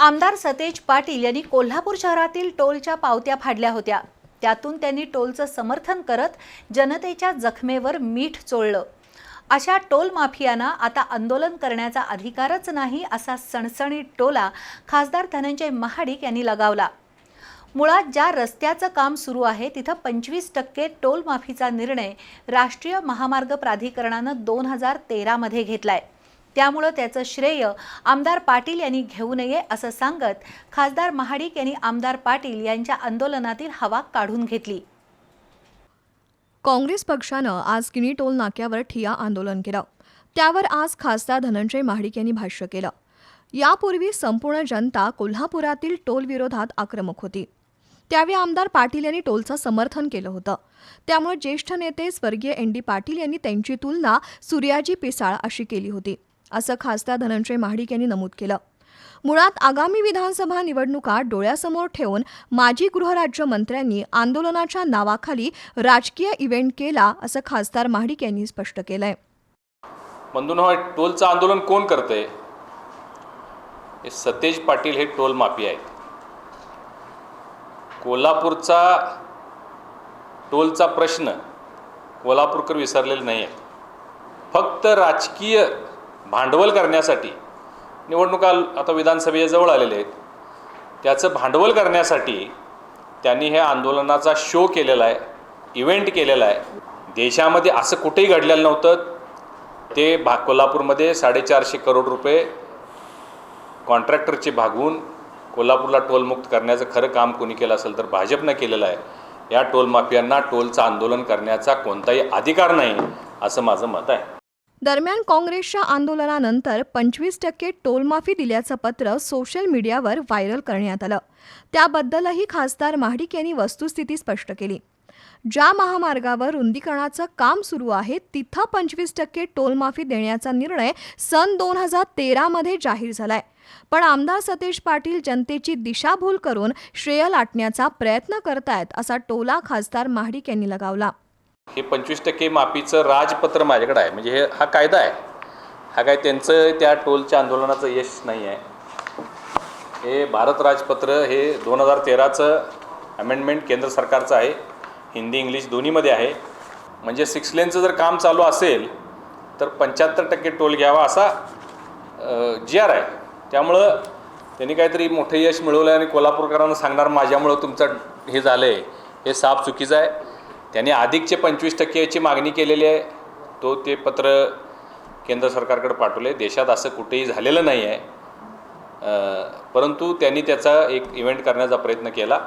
आमदार सतेज पाटील यांनी कोल्हापूर शहरातील टोलच्या पावत्या फाडल्या होत्या. त्यातून त्यांनी टोलचं समर्थन करत जनतेच्या जखमेवर मीठ चोळलं. अशा टोल माफियांना आता आंदोलन करण्याचा अधिकारच नाही असा सणसणीत टोला खासदार धनंजय महाडिक यांनी लगावला. मुळात ज्या रस्त्याचं काम सुरू आहे तिथं पंचवीस टक्के टोल माफीचा निर्णय राष्ट्रीय महामार्ग प्राधिकरणानं दोन हजार तेरामध्ये घेतला आहे त्यामुळं त्याचं श्रेय आमदार पाटील यांनी घेऊ नये असं सांगत खासदार महाडिक यांनी आमदार पाटील यांच्या आंदोलनातील हवा काढून घेतली. काँग्रेस पक्षानं आज किनी टोल नाक्यावर ठिया आंदोलन केलं. त्यावर आज खासदार धनंजय महाडिक यांनी भाष्य केलं. यापूर्वी संपूर्ण जनता कोल्हापुरातील टोल विरोधात आक्रमक होती. त्यावेळी आमदार पाटील यांनी टोलचं समर्थन केलं होतं. त्यामुळे ज्येष्ठ नेते स्वर्गीय एन डी पाटील यांनी त्यांची तुलना सूर्याजी पिसाळ अशी केली होती. असं खासदार धनंजय महाडिक यांनी नमूद केलं. मुळात आगामी विधानसभा निवडणुका डोळ्यासमोर ठेवून माजी गृहराज्यमंत्र्यांनी आंदोलनाच्या नावाखाली राजकीय इव्हेंट केला असं खासदार महाडिक यांनी स्पष्ट केलंय. बंधूंनो टोलचं आंदोलन कोण करतंय? सतेज पाटील हे टोल माफी आहेत. कोल्हापूरचा टोलचा प्रश्न कोल्हापूरकर विसरलेले नाही आहेत फक्त राजकीय भांडवल करण्यासाठी निवडणुका आता विधानसभेजवळ आलेले आहेत त्याचं भांडवल करण्यासाठी त्यांनी हे आंदोलनाचा शो केलेला आहे इव्हेंट केलेला आहे. देशामध्ये असं कुठेही घडलेलं नव्हतं. ते भा कोल्हापूरमध्ये साडेचारशे करोड रुपये कॉन्ट्रॅक्टरचे भागवून कोल्हापूरला टोलमुक्त करण्याचं खरं काम कोणी केलं असेल तर भाजपनं केलेलं आहे. या टोल माफियांना टोलचं आंदोलन करण्याचा कोणताही अधिकार नाही असं माझं मत आहे. दरम्यान काँग्रेसच्या आंदोलनानंतर पंचवीस टक्के टोलमाफी दिल्याचं पत्र सोशल मीडियावर व्हायरल करण्यात आलं. त्याबद्दलही खासदार महाडिक यांनी वस्तुस्थिती स्पष्ट केली. ज्या महामार्गावर रुंदीकरणाचं काम सुरू आहे तिथं पंचवीस टक्के टोलमाफी देण्याचा निर्णय सन दोन हजार तेरामध्ये जाहीर झालाय. पण आमदार सतेज पाटील जनतेची दिशाभूल करून श्रेय लाटण्याचा प्रयत्न करतायत असा टोला खासदार महाडिक यांनी लगावला. हे पंचवीस टक्के माफीचं राजपत्र माझ्याकडे आहे. म्हणजे हे हा कायदा आहे. हा काय त्यांचं त्या टोलच्या आंदोलनाचं यश नाही आहे. हे भारत राजपत्र हे दोन हजार तेराचं अमेंडमेंट केंद्र सरकारचं आहे. हिंदी इंग्लिश दोन्हीमध्ये आहे. म्हणजे सिक्स लेनचं जर काम चालू असेल तर पंच्याहत्तर टक्के टोल घ्यावा असा जी आर आहे. त्यामुळं त्यांनी काहीतरी मोठं यश मिळवलं आहे आणि कोल्हापूरकरांना सांगणार माझ्यामुळं तुमचं हे झालं आहे हे साफ चुकीचं आहे. त्यांनी अधिकचे पंचवीस टक्केची मागणी केलेली आहे. तो ते पत्र केंद्र सरकारकडे पाठवले. देशात असं कुठेही झालेलं नाही आहे. परंतु त्यांनी त्याचा एक इव्हेंट करण्याचा प्रयत्न केला.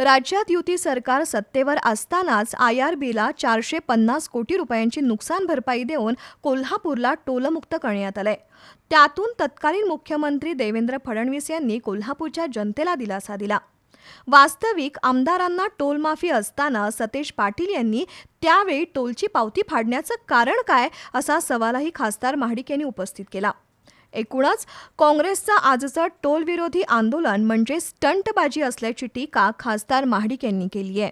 राज्यात युती सरकार सत्तेवर असतानाच आय आर बीला चारशे पन्नास कोटी रुपयांची नुकसान भरपाई देऊन कोल्हापूरला टोलमुक्त करण्यात आलंय. त्यातून तत्कालीन मुख्यमंत्री देवेंद्र फडणवीस यांनी कोल्हापूरच्या जनतेला दिलासा दिला. वास्तविक आमदारांना टोलमाफी असताना सतेज पाटील यांनी त्यावेळी टोलची पावती फाडण्याचं कारण काय असा सवालही खासदार महाडिक यांनी उपस्थित केला. एकूणच काँग्रेसचं आजचं टोलविरोधी आंदोलन म्हणजे स्टंटबाजी असल्याची टीका खासदार महाडिक यांनी केली आहे